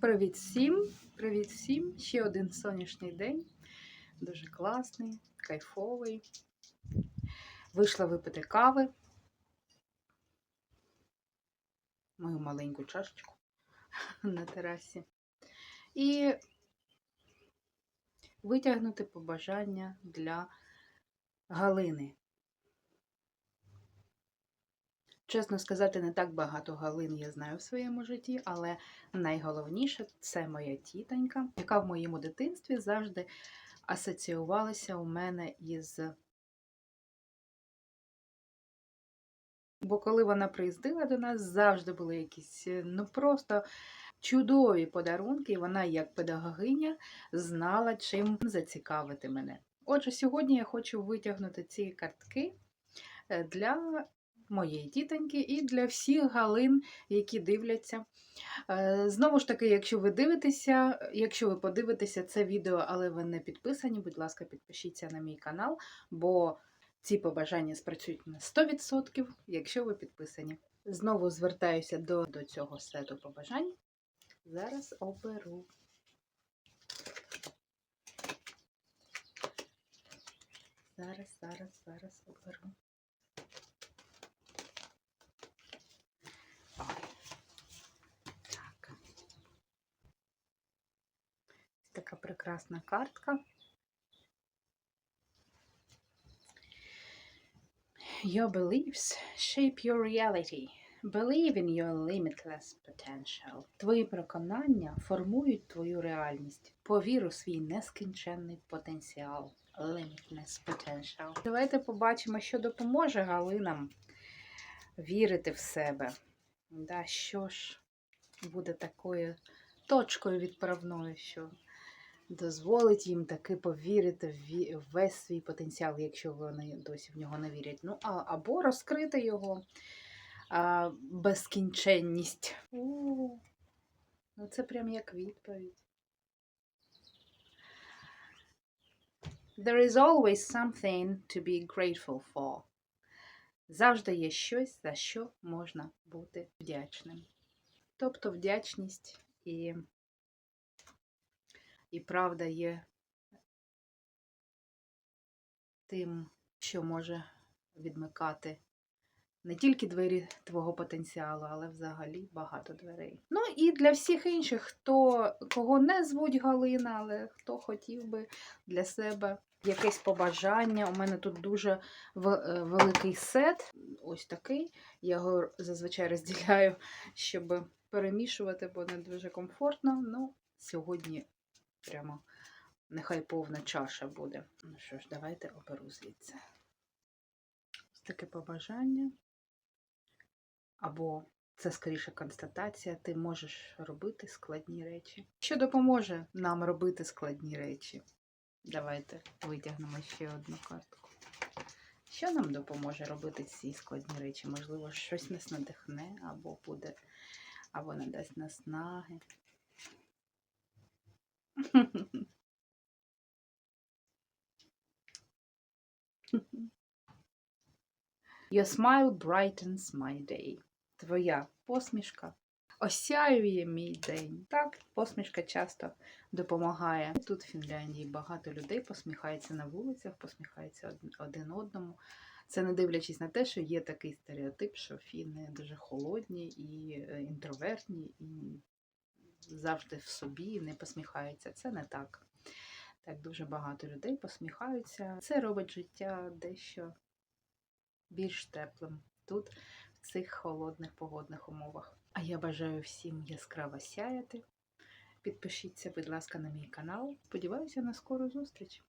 Привіт всім! Привіт всім! Ще один сонячний день. Дуже класний, кайфовий. Вийшла випити кави. Мою маленьку чашечку на терасі. І витягнути побажання для Галини. Чесно сказати, не так багато Галин я знаю в своєму житті, але найголовніше це моя тітонька, яка в моєму дитинстві завжди асоціювалася у мене із. Бо коли вона приїздила до нас, завжди були якісь ну просто чудові подарунки, і вона, як педагогиня, знала, чим зацікавити мене. Отже, сьогодні я хочу витягнути ці картки е, для моєї тітоньки і для всіх галин, які дивляться. Е, Знову ж таки, якщо ви дивитеся, якщо ви подивитеся це відео, але ви не підписані, будь ласка, підпишіться на мій канал, бо ці побажання спрацюють на 100%, якщо ви підписані. Знову звертаюся до, до цього сету побажань. Зараз оберу. Зараз, зараз, зараз оберу. Така прекрасна картка. Your beliefs shape your reality. Believe in your limitless potential. Твої переконання формують твою реальність. Повір у свій нескінченний потенціал. Limitless potential. Давайте побачимо, що допоможе Галинам вірити в себе. Да, що ж буде такою точкою відправною, що дозволить їм таки повірити в весь свій потенціал, якщо вони досі в нього не вірять. Ну, а, або розкрити його а, безкінченність. О, ну це прям як відповідь. There is always something to be grateful for. Завжди є щось, за що можна бути вдячним. Тобто вдячність і, і правда є тим, що може відмикати не тільки двері твого потенціалу, але взагалі багато дверей. Ну і для всіх інших, хто кого не звуть Галина, але хто хотів би для себе якесь побажання. У мене тут дуже е, великий сет, ось такий. Я його зазвичай розділяю, щоб перемішувати, бо не дуже комфортно. Ну, сьогодні прямо нехай повна чаша буде. Ну що ж, давайте оберу звідси. Ось таке побажання. Або це скоріше констатація, ти можеш робити складні речі. Що допоможе нам робити складні речі? Давайте витягнемо ще одну картку. Що нам допоможе робити ці складні речі? Можливо, щось нас надихне, або буде, або надасть наснаги. Your smile brightens my day. Твоя посмішка осяює мій день. Так, посмішка часто допомагає. Тут в Фінляндії багато людей посміхається на вулицях, посміхається один одному. Це не дивлячись на те, що є такий стереотип, що фіни дуже холодні і е, інтровертні, і завжди в собі не посміхаються. Це не так. Так, дуже багато людей посміхаються. Це робить життя дещо більш теплим тут, в цих холодних погодних умовах. А я бажаю всім яскраво сяяти. Підпишіться, будь ласка, на мій канал. Сподіваюся на скору зустріч.